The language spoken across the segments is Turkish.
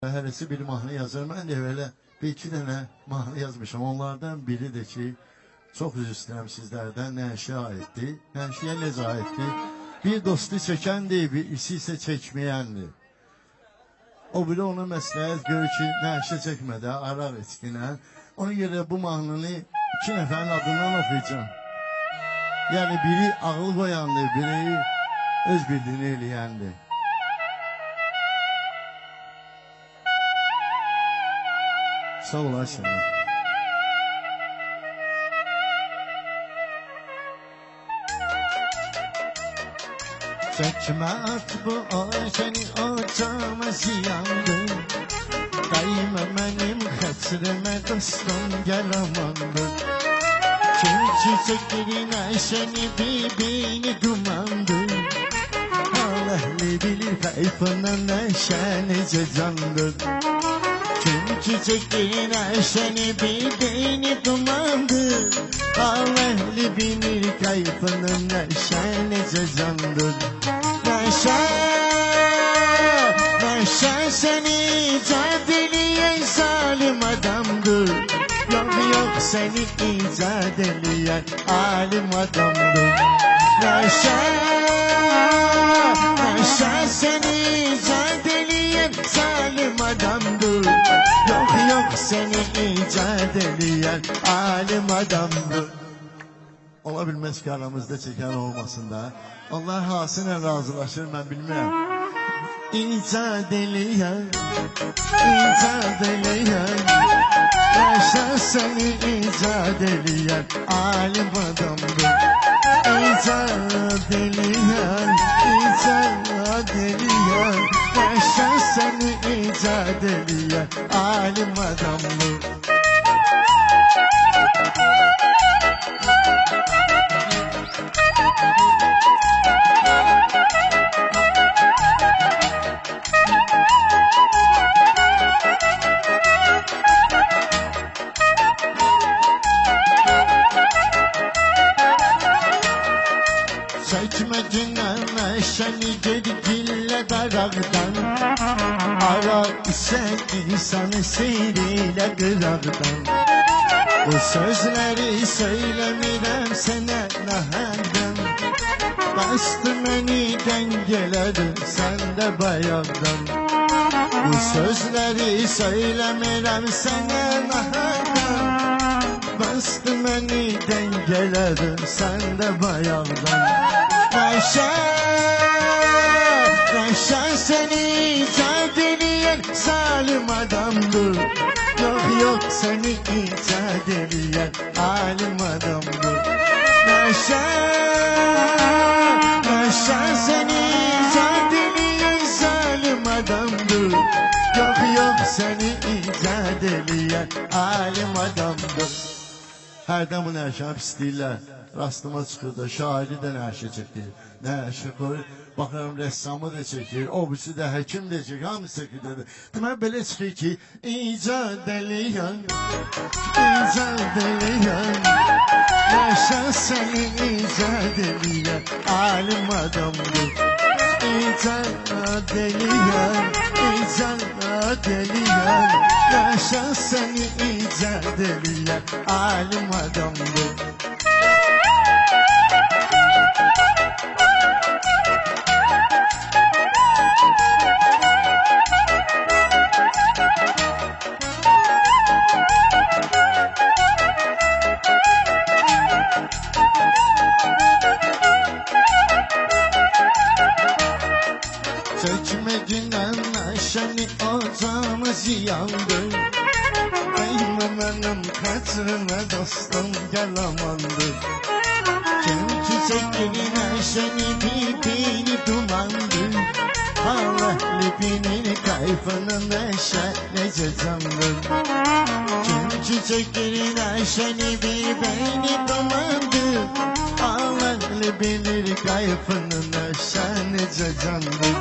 Hərəsi bir mahnı yazır. Mən də belə bir iki dənə mahnı yazmışam. Onlardan biri də ki, çox üzr istəyirəm sizlərdən. Nəşiyə aiddir. Nəşiyə necə aiddir? Bir dostu çəkəndir, birisi isə çəkməyəndir. O biri ona məsləhət görür ki, nəşə çəkmədə, araq içkinə. Ona görə bu mahnını iki nəfərin adından oxuyacağım. Yəni biri ağıl qoyandır, biri öz bildiyini eləyəndir. Sağ olasın. Çekme at bu seni ocağıma ziyandı Daima benim hasrime dostum gel amandır Kim çiçeklerine seni birbirini dumandı. Allah ne bilir kayfının neşenice candır Tüm çiçeklerine seni bildiğini dumandır Allah'lı bilir kayfının neşenice candır Neşe, neşe seni cadeliyen zalim adamdır. Yok yok seni icat eleyen alim adamdır. Neşe, neşe seni icat seni icat eleyen alim adamdır Ola bilmez ki aramızda çeken olmasın da. Allah hasine razılaşır ben bilmem. İcat eleyen, icat eleyen Yaşa seni icat eleyen alim adamdır İcat eleyen, eleyen alim adamdır Çekmecine meşeni gedgille daragdan Ara ise insanı seyriyle kıragdan Bu sözleri söylemirem sene nahardan. Bastı beni dengelerim sen de bayağıdan Bu sözleri söylemirem sene nahardan. Bastı beni dengelerim sen de bayağıdan Neşe, neşe seni icat ediyen zalim adamdır. Yok yok seni icat ediyen alim adamdır. Neşe, neşe seni icat ediyen zalim adamdır. Yok yok seni icat ediyen alim adamdır Hərdən bu nəşə istəyirlər. Rastıma çıxır da şairi də nəşə çəkir. Nəşə qoyur. Baxıram rəssamı da çəkir. O birisi də həkim də çəkir. Hamısı çəkir. Demək belə çıxır ki, icad eləyən, icad eləyən. Nəşə səni icad eləyən alim adamdır. İcat eləyən, icat eləyən Yaşa səni icat eləyən alim adamdır ocağımız yandı Değmemenim kaçırına dostum gel amandır Kim çiçekleri neşeni bildiğini dumandır Allah libinin kayfının neşe nece candır Kim çiçekleri neşeni bildiğini dumandır Allah bilir kayfının neşe nece candır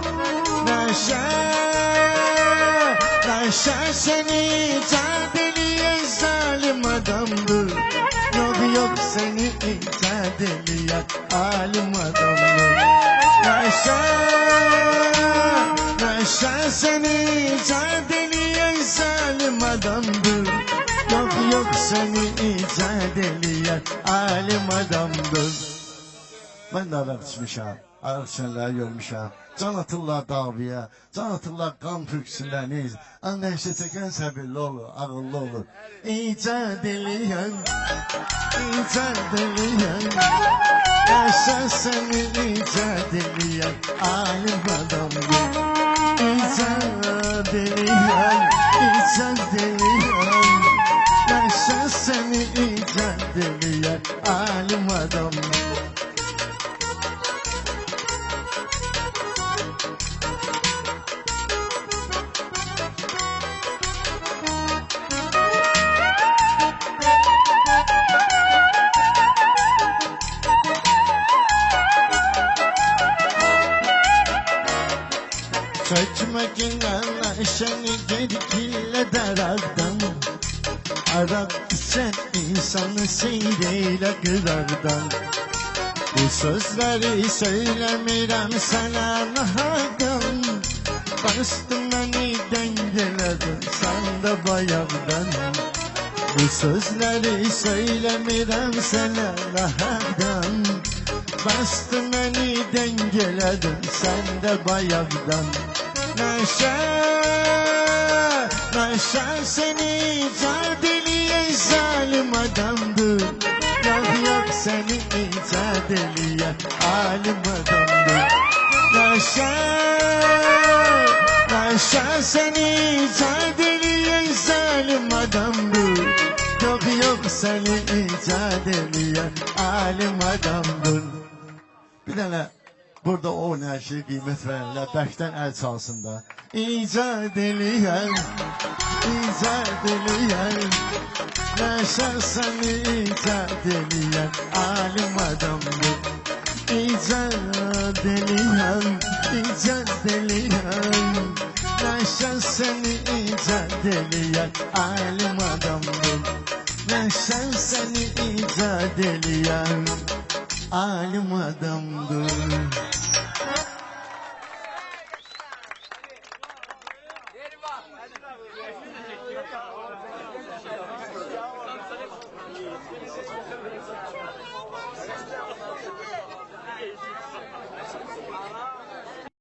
Neşe, neşe seni cadeliyen zalim adamdır Yok yok seni icat ediyen alim adamdır Neşe, neşe seni cadeliyen adamdır Yok yok seni icat eleyen alim adamdır Ben de arak içmişim Arak içenleri görmüşüm Can atırlar davaya Can atırlar püksünler neyiz? Anlayışa çeken sabırlı olur Ağıllı olur. İcat eleyen İcat eleyen Yaşa seni icat eleyen Alim adamdır İcat eleyen İcat eleyen Yaşa seni icat eleyen Alim adamdır Çekmekin anlaşanı gedikille daraktan Arak sen insanı seyreyle kırardan Bu sözleri söylemirem sana nahadan Bastın beni dengeledin sen de Bu sözleri söylemirem sana nahadan Bastın beni dengeledin sen de bayağıdan. Neşe, neşe seni icat eleyen zalim adamdır Yok yok seni icat eleyen alim adamdır Neşe, neşe seni icat eleyen zalim adamdır Yok yok seni icat eleyen alim adamdır bir tane burada o neşe kıymet verenler baştan el çalsın da. İcat eleyen, icat eleyen, neşe seni icat eleyen, alim adamdır. İcat eleyen, icat eleyen, neşe seni icat eleyen, alim adamdır. Neşe seni icat eleyen, alim adamdır.